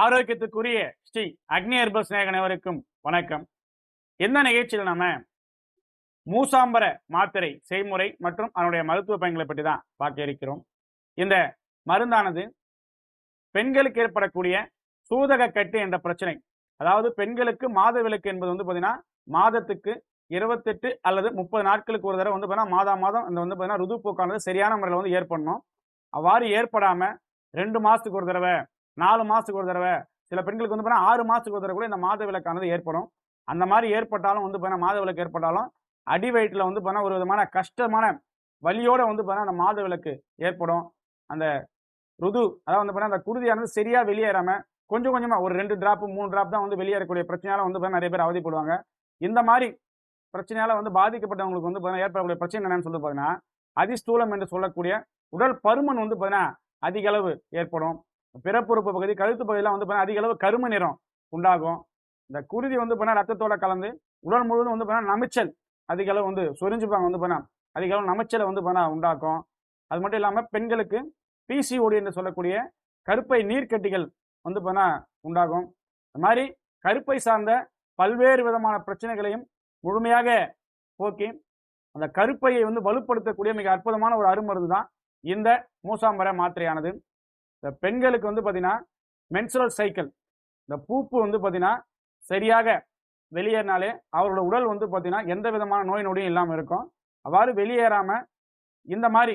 ஆரோக்கியத்துக்குரிய ஸ்ரீ அக்னி அர்ப ஸ்நேக அவருக்கும் வணக்கம். இந்த நிகழ்ச்சியில் நம்ம மூசாம்பர மாத்திரை செய்முறை மற்றும் அதனுடைய மருத்துவ பயன்களை பற்றி தான் பார்க்க இருக்கிறோம். இந்த மருந்தானது பெண்களுக்கு ஏற்படக்கூடிய சூதக கட்டு என்ற பிரச்சனை அதாவது பெண்களுக்கு மாதவிலக்கு என்பது வந்து பார்த்தீங்கன்னா மாதத்துக்கு இருபத்தெட்டு அல்லது முப்பது நாட்களுக்கு ஒரு தடவை வந்து பார்த்தீங்கன்னா மாதா மாதம் இந்த வந்து பார்த்தீங்கன்னா ருதுப்போக்கானது சரியான முறையில் வந்து ஏற்படணும். அவ்வாறு ஏற்படாமல் ரெண்டு மாதத்துக்கு ஒரு தடவை நாலு மாதத்துக்கு ஒரு தடவை. சில பெண்களுக்கு வந்து பார்த்தீங்கன்னா ஆறு மாதத்துக்கு ஒரு தடவை கூட இந்த மாத விளக்கானது ஏற்படும். அந்த மாதிரி ஏற்பட்டாலும் வந்து பார்த்தீங்கன்னா மாத விளக்கு ஏற்பட்டாலும் அடி வயிற்றில் வந்து பார்த்தீங்கன்னா ஒரு விதமான கஷ்டமான வலியோட வந்து பார்த்தீங்கன்னா அந்த மாத விளக்கு ஏற்படும். அந்த ருது அதாவது வந்து பார்த்தீங்கன்னா அந்த குருதியானது சரியாக வெளியேறாமல் கொஞ்சம் கொஞ்சமாக ஒரு ரெண்டு டிராப் மூணு டிராப் தான் வந்து வெளியேறக்கூடிய பிரச்சனையால் வந்து பார்த்தீங்கன்னா நிறைய பேர் அவதிப்படுவாங்க. இந்த மாதிரி பிரச்சனையால் வந்து பாதிக்கப்பட்டவங்களுக்கு வந்து பார்த்தீங்கன்னா ஏற்படக்கூடிய பிரச்சனை என்னன்னு சொல்லி பார்த்தீங்கன்னா அதிஸ்தூலம் என்று சொல்லக்கூடிய உடல் பருமன் வந்து பார்த்தீங்கன்னா அதிக அளவு ஏற்படும். பிறப்புறுப்பு பகுதி கழுத்து பகுதியெல்லாம் வந்து பார்த்தீங்கன்னா அதிக அளவு கரும நிறம் உண்டாகும். இந்த குருதி வந்து பார்த்தீங்கன்னா ரத்தத்தோட கலந்து உடல் முழுவதும் வந்து பார்த்தீங்கன்னா நமைச்சல் அதிக அளவு வந்து சொரிஞ்சுப்பாங்க வந்து பார்த்தீங்கன்னா அதிக அளவு நமைச்சலை வந்து பார்த்தீங்கன்னா உண்டாக்கும். அது மட்டும் இல்லாமல் பெண்களுக்கு பிசிஓடி என்று சொல்லக்கூடிய கருப்பை நீர்க்கட்டிகள் வந்து பார்த்தீங்கன்னா உண்டாகும். இந்த மாதிரி கருப்பை சார்ந்த பல்வேறு விதமான பிரச்சனைகளையும் முழுமையாக போக்கி அந்த கருப்பையை வந்து வலுப்படுத்தக்கூடிய மிக அற்புதமான ஒரு அருமருந்து தான் இந்த மூசாம்பர மாத்திரையானது. இந்த பெண்களுக்கு வந்து பார்த்தீங்கன்னா மென்சுரல் சைக்கிள் இந்த பூப்பு வந்து பார்த்தீங்கன்னா சரியாக வெளியேறினாலே அவரோட உடல் வந்து பார்த்தீங்கன்னா எந்த விதமான நோய் நொடியும் இல்லாமல் இருக்கும். அவ்வாறு வெளியேறாமல் இந்த மாதிரி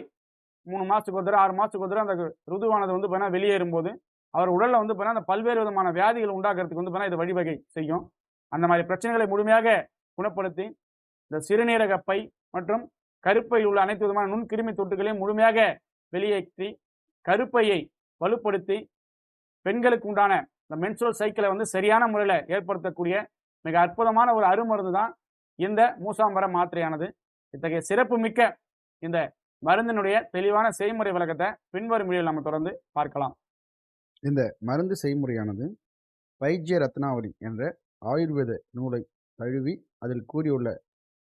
மூணு மாதத்துக்கு ஒரு தடவை ஆறு மாதத்துக்கு ஒரு தடவை அந்த ருதுவானது வந்து பார்த்தீங்கன்னா வெளியேறும்போது அவர் உடலில் வந்து பார்த்தீங்கன்னா அந்த பல்வேறு விதமான வியாதிகள் உண்டாக்குறதுக்கு வந்து பார்த்தீங்கன்னா இது வழிவகை செய்யும். அந்த மாதிரி பிரச்சனைகளை முழுமையாக குணப்படுத்தி இந்த சிறுநீரக பை மற்றும் கருப்பையில் உள்ள அனைத்து விதமான நுண்கிருமி தொட்டுகளையும் முழுமையாக வெளியேற்றி கருப்பையை வலுப்படுத்தி பெண்களுக்கு உண்டான இந்த மென்சுரல் சைக்கிளை வந்து சரியான முறையில் ஏற்படுத்தக்கூடிய மிக அற்புதமான ஒரு அருமருந்து தான் இந்த மூசாம்பர மாத்திரையானது. இத்தகைய சிறப்பு மிக்க இந்த மருந்தினுடைய தெளிவான செய்முறை விளக்கத்தை பின்வரும் வீடியோவில் நம்ம தொடர்ந்து பார்க்கலாம். இந்த மருந்து செய்முறையானது வைத்திய ரத்னாவளி என்ற ஆயுர்வேத நூலை தழுவி அதில் கூறியுள்ள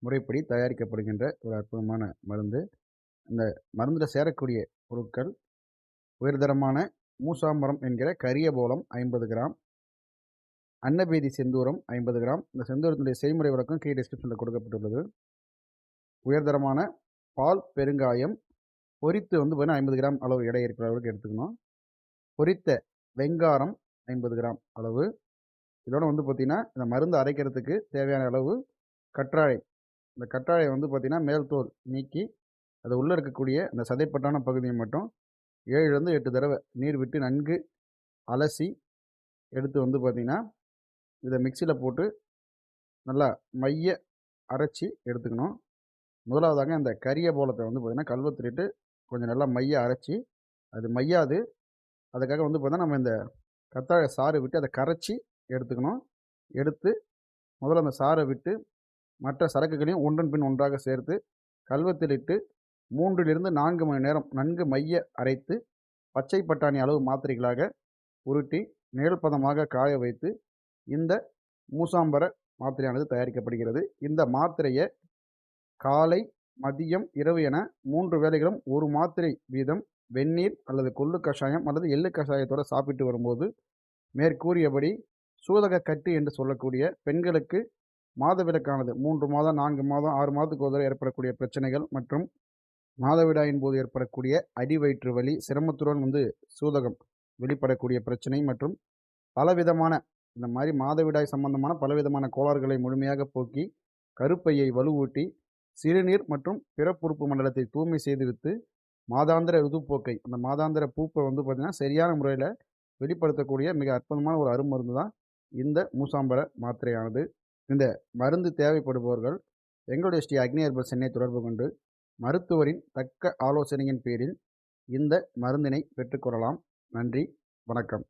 முறைப்படி தயாரிக்கப்படுகின்ற ஒரு அற்புதமான மருந்து. இந்த மருந்தில் சேரக்கூடிய பொருட்கள் உயர்தரமான மூசாம்பரம் என்கிற கரிய போலம் ஐம்பது கிராம். அன்னபேதி செந்தூரம் ஐம்பது கிராம். இந்த செந்தூரத்தினுடைய செய்முறை விளக்கம் கீழே டிஸ்கிரிப்ஷனில் கொடுக்கப்பட்டுள்ளது. உயர்தரமான பால் பெருங்காயம் பொரித்து வந்து பார்த்தீங்கன்னா ஐம்பது கிராம் அளவு எடை இருக்கிற அளவுக்கு எடுத்துக்கணும். பொரித்த வெங்காரம் ஐம்பது கிராம் அளவு. இதோட வந்து பார்த்திங்கன்னா இந்த மருந்து அரைக்கிறதுக்கு தேவையான அளவு கற்றாழை. இந்த கற்றாழை வந்து பார்த்திங்கன்னா மேல்தோல் நீக்கி அது உள்ளே இருக்கக்கூடிய அந்த சதைப்பட்டான பகுதியை மட்டும் ஏழுலேருந்து எட்டு தடவை நீர் விட்டு நன்கு அலசி எடுத்து வந்து பார்த்திங்கன்னா இதை மிக்சியில் போட்டு நல்லா மைய அரைச்சி எடுத்துக்கணும். முதலாவதாக அந்த கரிய போலத்தை வந்து பார்த்திங்கன்னா கல்வத்திரிட்டு கொஞ்சம் நல்லா மைய அரைச்சி அது மையாது. அதுக்காக வந்து பார்த்திங்கன்னா நம்ம இந்த கத்தாழை சாறு விட்டு அதை கரைச்சி எடுத்துக்கணும். எடுத்து முதல்ல அந்த சாறை விட்டு மற்ற சரக்குகளையும் ஒன்றன் பின் ஒன்றாக சேர்த்து கல்வத்திலிட்டு மூன்றிலிருந்து நான்கு மணி நேரம் நன்கு மைய அரைத்து பச்சை பட்டாணி அளவு மாத்திரைகளாக உருட்டி நிழல்பதமாக காய வைத்து இந்த மூசாம்பர மாத்திரையானது தயாரிக்கப்படுகிறது. இந்த மாத்திரையை காலை மதியம் இரவு என மூன்று வேளைகளும் ஒரு மாத்திரை வீதம் வெந்நீர் அல்லது கொள்ளு கஷாயம் அல்லது எள்ளு கஷாயத்தோடு சாப்பிட்டு வரும்போது மேற்கூறியபடி சூதக கட்டு என்று சொல்லக்கூடிய பெண்களுக்கு மாதவிலக்கானது மூன்று மாதம் நான்கு மாதம் ஆறு மாதத்துக்கு ஒரு தடவை ஏற்படக்கூடிய பிரச்சனைகள் மற்றும் மாதவிடாயின் போது ஏற்படக்கூடிய அடி வயிற்று வலி சிரமத்துடன் வந்து சூதகம் வெளிப்படக்கூடிய பிரச்சனை மற்றும் பலவிதமான இந்த மாதிரி மாதவிடாய் சம்பந்தமான பலவிதமான கோளாறுகளை முழுமையாக போக்கி கருப்பையை வலுவூட்டி சிறுநீர் மற்றும் பிறப்புறுப்பு மண்டலத்தை தூய்மை செய்துவிட்டு மாதாந்திர ருதுப்போக்கை அந்த மாதாந்திர பூப்பை வந்து பார்த்திங்கன்னா சரியான முறையில் வெளிப்படுத்தக்கூடிய மிக அற்புதமான ஒரு அருமருந்து தான் இந்த மூசாம்பர மாத்திரையானது. இந்த மருந்து தேவைப்படுபவர்கள் எங்களுடைய ஸ்ரீ அக்னி ஹெர்பல் சென்னை தொடர்பு கொண்டு மருத்துவரின் தக்க ஆலோசனையின் பேரில் இந்த மருந்தினை பெற்றுக்கொள்ளலாம் நன்றி. வணக்கம்.